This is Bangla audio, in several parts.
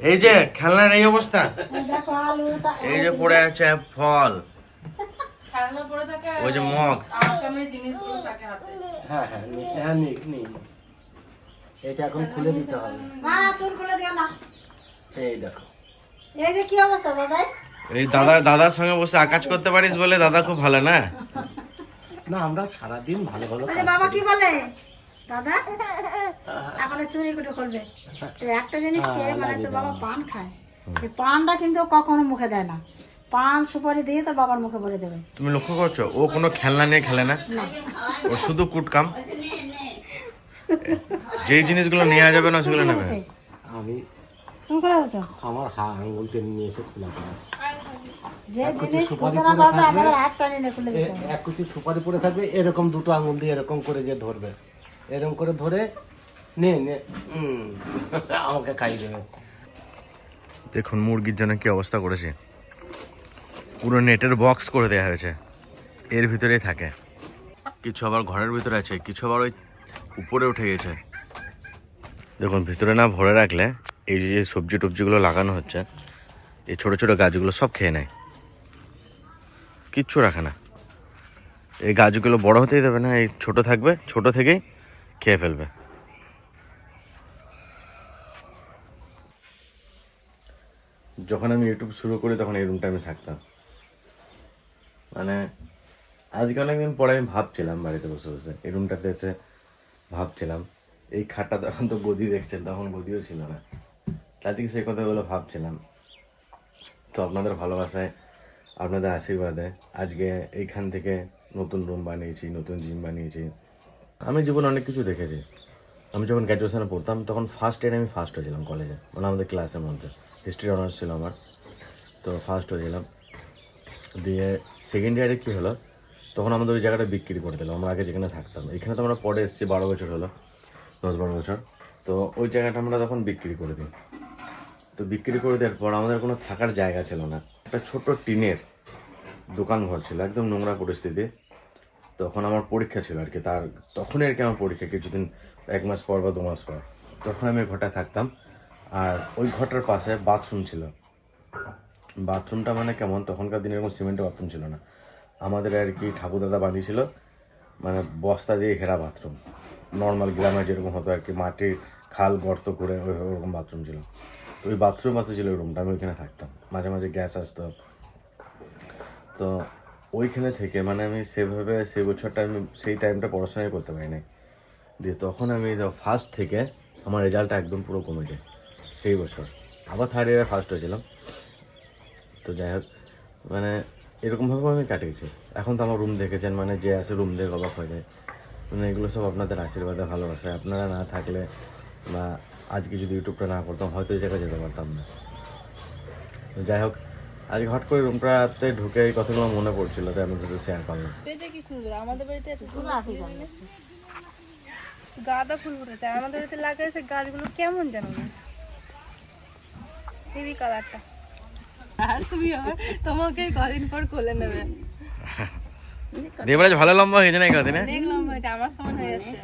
এই যে খেলনার এই অবস্থা। এই দেখো আলু তা- এই যে পড়ে আছে ফল। খেলনা পড়ে থাকে আর ওই যে মগ। হ্যাঁ হ্যাঁ হ্যাঁ নিক এটা এখন খুলে দিতে হবে। না চুল খুলে দিও না। এই দেখো। এই যে কি অবস্থা দাদাই? এই দাদা দাদার সঙ্গে বসে আকাজ করতে পারিস বলে দাদা খুব ভালো না? না আমরা সারাদিন ভালো ভালো বাবা কি বলে? দাদা এখন চুরি কুটো করবে। তো একটা জিনিস কে মানে তো বাবা পান খায়। সে পানটা কিন্তু কখনো মুখে দেয় না। পান সুপারি দিয়ে তো বাবার মুখে বলে দেবে। তুমি লক্ষ্য করছ? ও কোনো খেলনা নিয়ে খেলে না? ও শুধু কুটকাম? যেই জিনিসগুলো নেওয়া যাবে না সেগুলো নেবে আমি তুমি করে আমার হা আঙুলটা নিয়ে এসে খোলা যে জিনিস খুলতে পারবে আমাদের হাত টানে খুলে দিতে এক কুচি সুপারি পড়ে থাকবে এরকম দুটো আঙুল দিয়ে এরকম করে যে ধরবে। এরকম করে ধরে নে নে। আমাকে খাই দেবে। দেখুন, মুরগির জন্য কি অবস্থা করেছে। পুরো নেটের বক্স করে দেওয়া হয়েছে। এর ভিতরেই থাকে। কিছু আবার ঘরের ভিতরে আছে, কিছু আবার ওই উপরে উঠে গেছে। দেখুন, ভিতরে না ভরে রাখলে এই যে সবজি টবজিগুলো লাগানো হচ্ছে, এই ছোট ছোট গাছগুলো সব খেয়ে নেয়। কিচ্ছু রাখে না। এই গাছগুলো বড় হতেই দেবে না, এই ছোট থাকবে, ছোট থেকেই খেয়ে ফেলবে? যখন আমি ইউটিউব শুরু করি, তখন এই রুমটা আমি থাকতাম। মানে আজকে অনেকদিন পরে আমি ভাবছিলাম বাড়িতে বসে বসে। এই রুমটাতে এসে ভাবছিলাম। এই খাটটা তখন তো গদি দেখছেন, তখন গদিও ছিল না। তার থেকে সেই কথাগুলো ভাবছিলাম। তো আপনাদের ভালোবাসায়, আপনাদের আশীর্বাদে আজকে এইখান থেকে নতুন রুম বানিয়েছি, নতুন জিম বানিয়েছি। আমি জীবনে অনেক কিছু দেখেছি। আমি যখন গ্র্যাজুয়েশনে পড়তাম, তখন ফার্স্ট ইয়ারে আমি ফার্স্ট হয়েছিলাম কলেজে মানে আমাদের ক্লাসের মধ্যে। হিস্ট্রি অনার্স ছিল আমার। তো ফার্স্ট হয়েছিলাম। দিয়ে সেকেন্ড ইয়ারে কী হলো? তখন আমাদের ওই জায়গাটা বিক্রি করে দিলাম আমরা আগে যেখানে থাকতাম। এখানে তো আমরা পরে এসেছি, বারো বছর হলো, দশ বারো বছর। তো ওই জায়গাটা আমরা তখন বিক্রি করে দিই। তো বিক্রি করে দেওয়ার পর আমাদের কোনো থাকার জায়গা ছিল না। একটা ছোট টিনের দোকান ঘর ছিল, একদম নোংরা পরিস্থিতি। তখন আমার পরীক্ষা ছিল আর কি। তার, তখনই আর কি আমার পরীক্ষা, কিছুদিন, এক মাস পর বা দু মাস পর। তখন আমি ঘরটায় থাকতাম। আর ওই ঘরটার পাশে বাথরুম ছিল। বাথরুমটা মানে কেমন, তখনকার দিনে এরকম সিমেন্টের বাথরুম ছিল না। আমাদের আর কি ঠাকুরদাদা বানিয়েছিল মানে বস্তা দিয়ে ঘেরা বাথরুম নর্মাল গ্রামে যেরকম হতো আর কি মাটির খাল, গর্ত করে ওই, ওরকম বাথরুম ছিল। তো ওই বাথরুম আসতে ছিল ওই রুমটা আমি ওইখানে থাকতাম। মাঝে মাঝে গ্যাস আসতো। তো ওইখানে থেকে মানে আমি সেভাবে সেই বছরটা আমি সেই টাইমটা পড়াশোনাই করতে পারিনি। দিয়ে তখন আমি ফার্স্ট থেকে আমার রেজাল্টটা একদম পুরো কমে যায়, সেই বছর। আবার থার্ড ইয়ারে ফার্স্ট হয়েছিলাম। তো যাই হোক মানে এরকমভাবে আমি কাটিয়েছি। এখন তো আমার রুম দেখেছেন মানে যে আসে রুম দেখে অবাক হয়ে যায়। মানে এগুলো সব আপনাদের আশীর্বাদে ভালোবাসায় আপনারা না থাকলে বা আজকে যদি ইউটিউবটা না করতাম, হয়তো এই জায়গায় যেতে পারতাম না। যাই হোক আজকে হট করে রুমটাতে ঢুকে এই কথাগুলো মনে পড়ছিল তাই আপনার সাথে শেয়ার করলাম। যে কি সুন্দর আমাদের বাড়িতে এত ফুল আছে গাঁদা ফুল ফুটেছে আমাদের বাড়িতে লাগাইছে গাছগুলো কেমন যেন বেশ হেভি কালারটা আর তুমি তোমাকে কদিন পর কোলে নেবে। বলে ভালো লম্বা হয়েছে না কদিনে? দেখলাম হয়েছে আমার সমান হয়ে যাচ্ছে।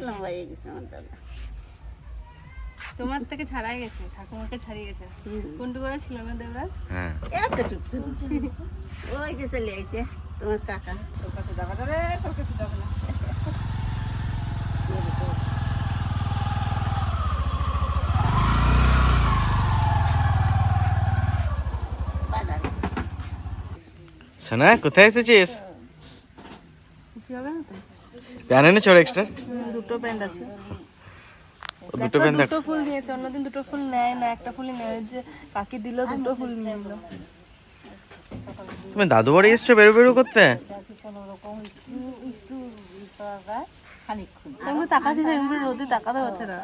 তোমার থেকে ছাড়াই গেছে ঠাকুমাকে ছাড়িয়ে গেছে। কোনটু করে ছিল না দেবরাজ? হ্যাঁ। ওই যে চলে আইছে তোমার কাকা। তোর কাছে যাবা না রে তোর কাছে যাবা না। সোনা কোথায় এসেছিস? প্যান এনে চড় এক্সট্রা দুটো প্যান্ট আছে। দুটো ফুল নিয়েছে অন্যদিন দুটো ফুল নেয় না একটা ফুলই নেয় যে কাকি দিল দুটো ফুল নিয়ে নিল তুমি দাদু বাড়ি এসছো বেরো বেরো করতে? খানিক্ষণ এমনি তাকাচ্ছি যে রোদে তাকাতে হচ্ছে না।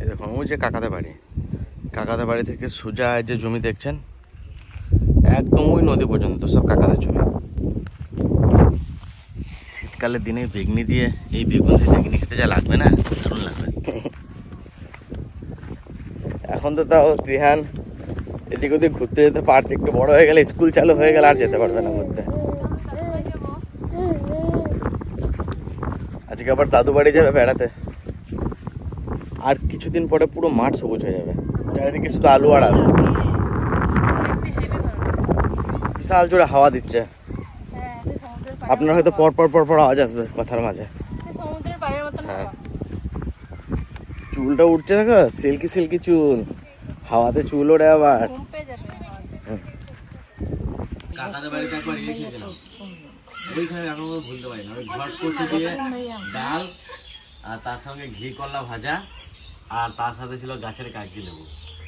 এই দেখুন ওই যে কাকাদের বাড়ি। কাকাদের বাড়ি থেকে সোজা যে জমি দেখছেন? একদম ওই নদী পর্যন্ত সব কাকাদের জমি। শীতকালের দিনে বেগনি দিয়ে এই বেগুন দিয়ে বেগনি খেতে যা লাগবে না দারুণ লাগবে। এখন তো তাও ত্রিহান এদিক ওদিক ঘুরতে যেতে পারছে একটু বড় হয়ে গেলে স্কুল চালু হয়ে গেলে আর যেতে পারবে না ঘুরতে। আজকে আবার দাদু বাড়ি যাবে বেড়াতে। আর কিছুদিন পরে পুরো মাঠ সবুজ হয়ে যাবে। চারিদিকে শুধু আলু আর আলু। বিশাল জোরে হাওয়া দিচ্ছে হ্যাঁ এটা সমুদ্রের পাড়ের আপনার হয়তো পর পর পর পর আওয়াজ আসবে কথার মাঝে। হ্যাঁ। চুলটা উঠছে দেখো সিল্কি সিল্কি চুল। হাওয়াতে চুল ওড়ে আবার। ঘুম কাকাদের বাড়িতে একবার ইয়ে খেয়েছিলাম ওইখানে এখন ভুলতে পারি না। ওই ঘট কচু দিয়ে ডাল আর তার সঙ্গে ঘি কল্লা ভাজা আর তার সাথে ছিল গাছের কাগজি লেবু।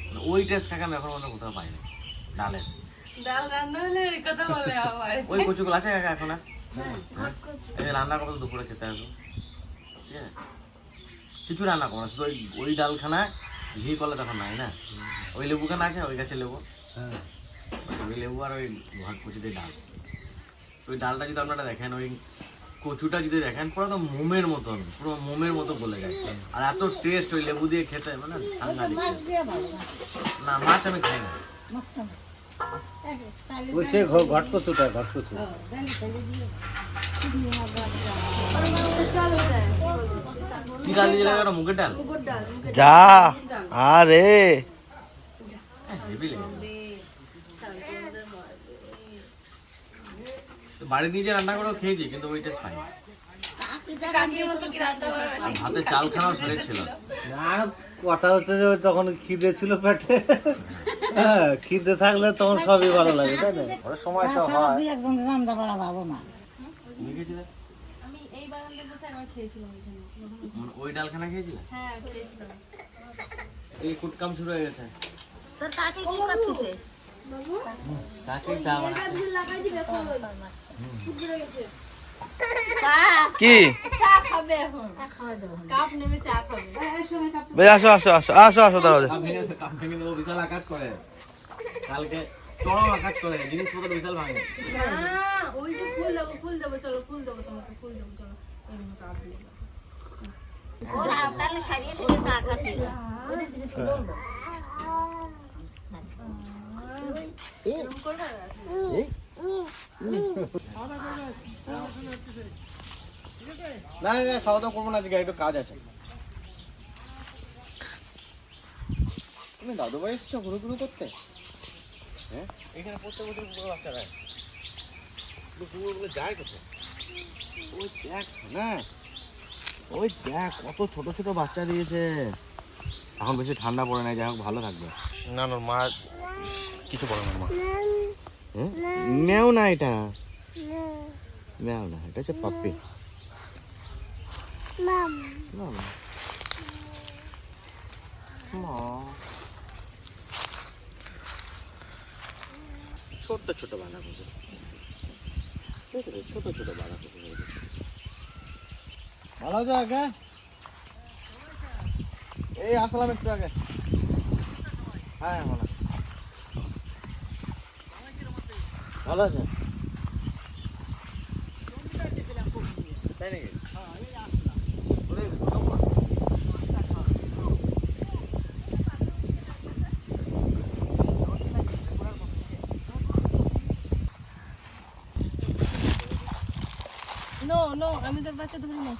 মানে ওই টেস্ট কাকা আমি এখন মনে কোথাও পাই না ডালের। ডাল রান্না হলে কথা বলে আবার ওই কচুগুলো আছে কাকা এখন আর? হ্যাঁ? রান্না করব দুপুরে খেতে আসব। ঠিক আছে? কিছু রান্না করো শুধু ওই ওই ডালখানা ঘি করলে তখন নাই না? ওই লেবুখানা আছে ওই গাছের লেবু। হ্যাঁ। ওই লেবু আর ওই ঘট কচু দিয়ে ডাল। ওই ডালটা যদি আপনারা দেখেন ওই কচুটা যদি দেখেন পুরো তো মোমের মতন পুরো মোমের মতো বলে যায় আর এত টেস্ট ওই লেবু দিয়ে খেতে মানে taste। না মাছ আমি খাই না। ওই সে যা আরে তো বাড়ি নিয়ে যে রান্না করেও খেয়েছি কিন্তু ওই টেস্ট ভাতে চাল খাওয়ার শরীর ছিল। আর কথা হচ্ছে যে ওই তখন খিদে ছিল পেটে হ্যাঁ খিদে থাকলে তখন সবই ভালো লাগে তাই না? ওর সময় তো হয়। একদম রান্না করা ভালো না। মানে ওই ডালখানা খেয়েছিলে? হ্যাঁ খেয়েছিলাম। এই কুটকাম শুরু হয়ে গেছে। তোর কাকে কি করতেছে কাকে চা বানাচ্ছে কি চা খাবে এখন কাপ নেমে চা খাবে। বেশ আসো আসো আসো আসো আসো তাহলে। বিশাল কালকে চরম আকাশ করে জিনিসপত্র বিশাল ভাঙে। ওই যে ফুল দেবো ফুল দেবো চলো ফুল দেবো তোমাকে ফুল দেবো চলো। এরকম না না খাওয়া দাওয়া করব না আজকে একটু কাজ আছে। তুমি দাদু বাড়ি এসছো ঘুরু ঘুরু করতে? হ্যাঁ? এখানে পড়তে পড়তে কুকুর বাচ্চারা কুকুরগুলো যায় কোথায়? ওই দেখ না ওই দেখ কত ছোট ছোট বাচ্চা দিয়েছে। এখন বেশি ঠান্ডা পড়ে না যাই হোক ভালো থাকবে। না না মা কিছু বলে না মা। হ্যাঁ? নেও না এটা। নেও না এটা হচ্ছে পাপ্পি না মা। ছোট্ট ছোট বাঁধাকপি। ছোট ছোট বাঁধাকপি ভালো আছো আগে? এই আসলাম একটু আগে। হ্যাঁ ভালো ভালো আছে? তাই নাকি। নো নো আমি তোর বাচ্চা ধরি না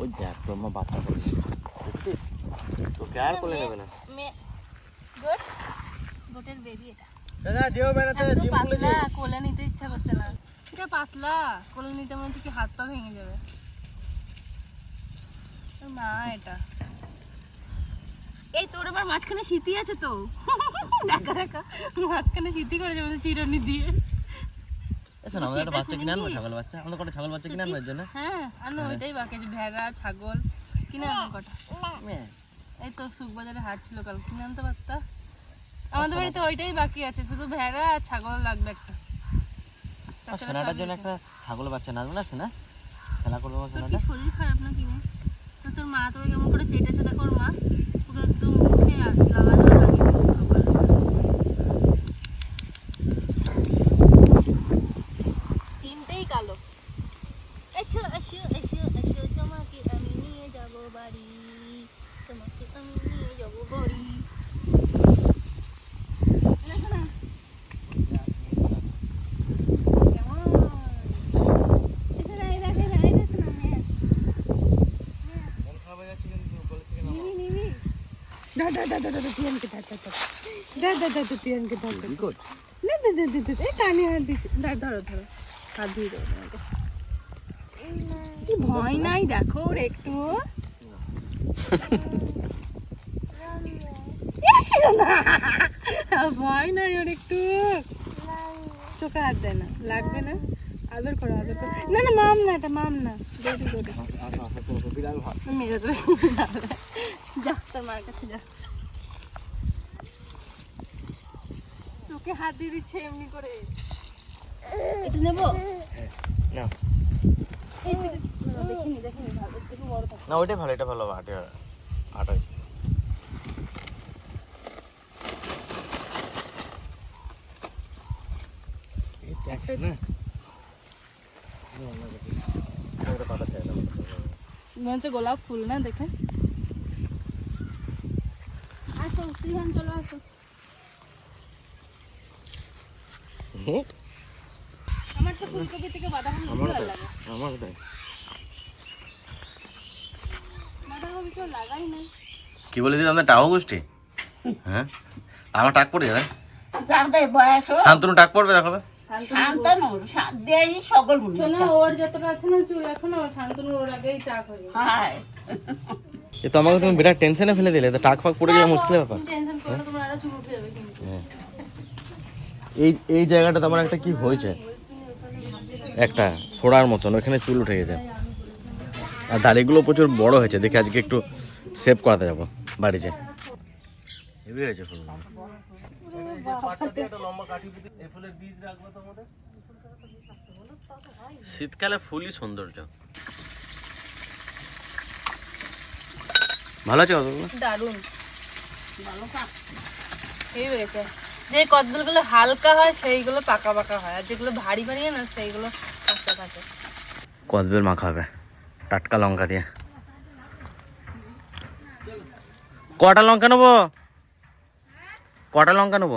ওই দেখ তোর মা বাচ্চা করছে তোকে আর কোলে নেবে না। গোটের বেবি এটা। দাদা যেও বেড়াতে জিম কোলে নিতে ইচ্ছা করছে না। এটা পাতলা কোলে নিতে মনে হচ্ছে হাত পা ভেঙে যাবে। এটা। এই তোর আবার মাঝখানে শীতি আছে তো? দেখা দেখা। মাঝখানে শীতি করে যাবে চিরনি দিয়ে। না আমাদের বাচ্চা কিনে আনব ছাগল বাচ্চা। আমাদের কটা ছাগল বাচ্চা কিনে আনব জন্য? হ্যাঁ আনো ওইটাই বাকি আছে ভেড়া ছাগল। কিনে আনো কটা। এই তো সুখবাজারে হাট ছিল কাল কিনে আনতে পারতা? আমাদের বাড়িতে ওইটাই বাকি আছে শুধু ভেড়া আর ছাগল লাগবে একটা। সোনাটার জন্য একটা ছাগল বাচ্চা না আছে না? খেলা করব সোনাটা কি শরীর খারাপ না কিনে তো তোর মা তোকে কেমন করে চেটে চেটে কর মা। পুরো একদম মুখে আর লাগানো লাগিয়ে দিল কপাল। তিনটেই কালো এসো এসো এসো এসো তোমাকে আমি নিয়ে যাব বাড়ি তোমাকে আমি নিয়ে যাব বাড়ি না, শোনা। কেমন ধর ধর ধর টিয়ানকে ধর ধর ধর ধর ধর ধর টিয়ানকে ধর ধর না ধর এই কানে হাত দিচ্ছে ধর ধরো ধরো হাত দিয়ে দেবো তোমাকে কি ভয় নাই দেখো ওর একটু ভয় নাই ওর একটু চোখে হাত দেয় না লাগবে না আদর করো আদর করো না না মাম না এটা মাম না গোটা মেরে তোর মার কাছে যা। তোকে হাত দিয়ে দিচ্ছে এমনি করে। এটা নেব? না এই না, দেখিনি দেখিনি ভালো একটু বড় থাক। না ওইটাই ভালো এটা ভালো আটে আট হয়েছে। মনে হচ্ছে গোলাপ ফুল না দেখে আসো তুই চলে আসো আমার তো ফুলকপি থেকে বাঁধাকপি বেশি ভালো লাগে আমার তাই বাঁধাকপি কেউ লাগাই নাই কি বলে দিদি আপনার টাও গোষ্ঠী? হ্যাঁ? আমার টাক পড়ে যাবে। যাবে বয়স শান্তনু টাক পড়বে দেখাবে শান্তনু সকল। শোনা ওর যতটা আছে না চুল এখন ওর শান্তনু ওর আগেই টাক হয়ে হায়। এ তো আমাকে তুমি বিরাট টেনশনে ফেলে দিলে তো টাক ফাক পড়ে গেলে মুশকিল ব্যাপার। টেনশন করো না, তোমার আরও চুল উঠে যাবে কিন্তু। এই এই জায়গাটা তোমার একটা কি হয়েছে? একটা ফোড়ার মতন ওখানে চুল উঠে গেছে। আর দাড়িগুলো প্রচুর বড় হয়েছে দেখে আজকে একটু সেভ করাতে যাব বাড়িতে হেভি হয়েছে ফুলগুলো। শীতকালে ফুলই সৌন্দর্য। ভালো আছে কতগুলো দারুণ এই হয়েছে যে কদবেলগুলো হালকা হয় সেইগুলো পাকা পাকা হয়। আর যেগুলো ভারী ভারী না সেইগুলো কাঁচা থাকে। কদবেল মাখা হবে টাটকা লঙ্কা দিয়ে। কটা লঙ্কা নেব? কটা লঙ্কা নেব?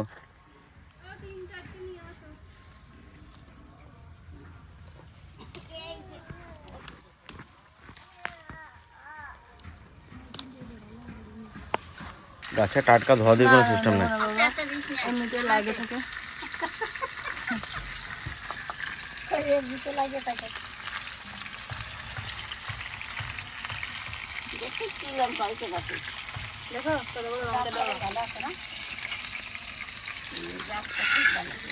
গাছে টাটকা ধোয়া দিয়ে কোনো সিস্টেম নেই। এমনিতে লাগে থাকে দেখো কত বড় লঙ্কা দেওয়া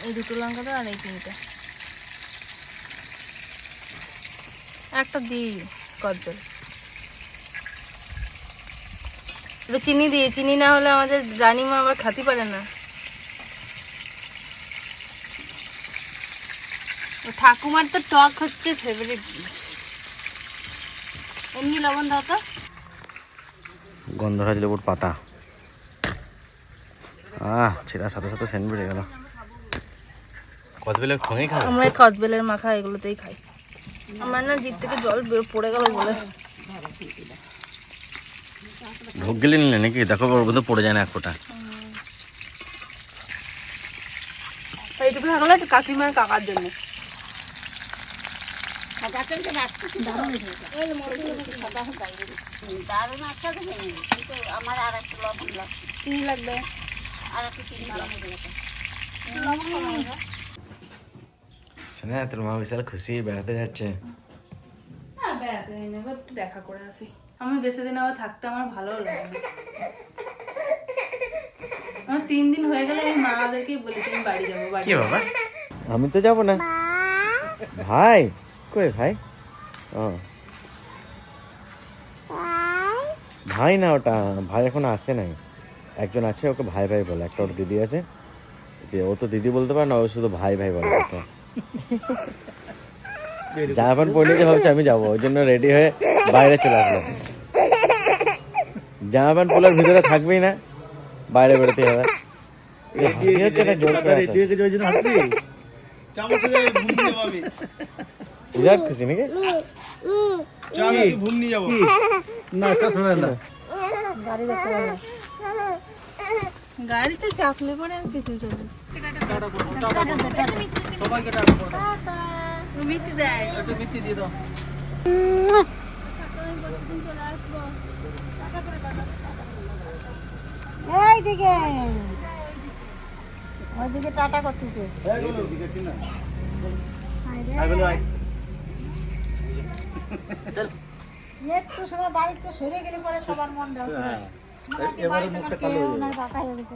এই দুটো লঙ্কা আর এই তিনটে। একটা দিই কদ্দল একটু চিনি দিয়ে চিনি না হলে আমাদের রানীমা আবার খাতে পারে না। ঠাকুমার তো টক হচ্ছে ফেভারিট এমনি লবণ দাও তো। গন্ধরাজ লেবুর পাতা। আহ ছেঁড়ার সাথে সাথে সেন্ট বেড়ে গেল। কদবেলের খোঁই খাবে? আমরা কদবেলের মাখা এগুলোতেই খাই। আমার না জিভ থেকে জল পড়ে গেল বলে। ঢোক গেলে নিলে নাকি? দেখো ওর মধ্যে পড়ে যায় না এক ফোঁটা। এইটুকু থাকলে কাকিমার কাকার জন্য। আমার আর একটু লবণ লাগবে। চিনি লাগবে? আর একটু চিনি শোনা তোর মা বিশাল খুশি বেড়াতে যাচ্ছে। না বেড়াতে যাই না দেখা করে আসি। আমি বেশি দিন আবার থাকতে আমার ভালো লাগে আমার তিন দিন হয়ে গেলে আমি মাদেরকেই বলেছি আমি বাড়ি যাব বাড়ি বাবা? আমি তো যাব না। ভাই কই ভাই? ও। ভাই। না ওটা ভাই এখন আসে নাই। একজন আছে ওকে ভাই ভাই বলে একটা ওর দিদি আছে। দিয়ে ও তো দিদি বলতে পারে না ও শুধু ভাই ভাই বলে। জামা প্যান্ট পরে নিতে ভাবছি আমি যাব ওই জন্য রেডি হয়ে বাইরে চলে আসলাম জামা প্যান্ট পরার ভিতরে থাকবেই না বাইরে বেরোতে হবে। এই হাসি হচ্ছে না জোর করে বিরাট খুশি নাকি? গাড়িতে চাপলে পরে আর কিছু দেয়। ওইদিকে ওইদিকে টাটা করতেছে। একটু সময় বাড়িতে সরে গেলে পরে সবার মন দেওয়া। নাই তাকাই হয়ে গেছে।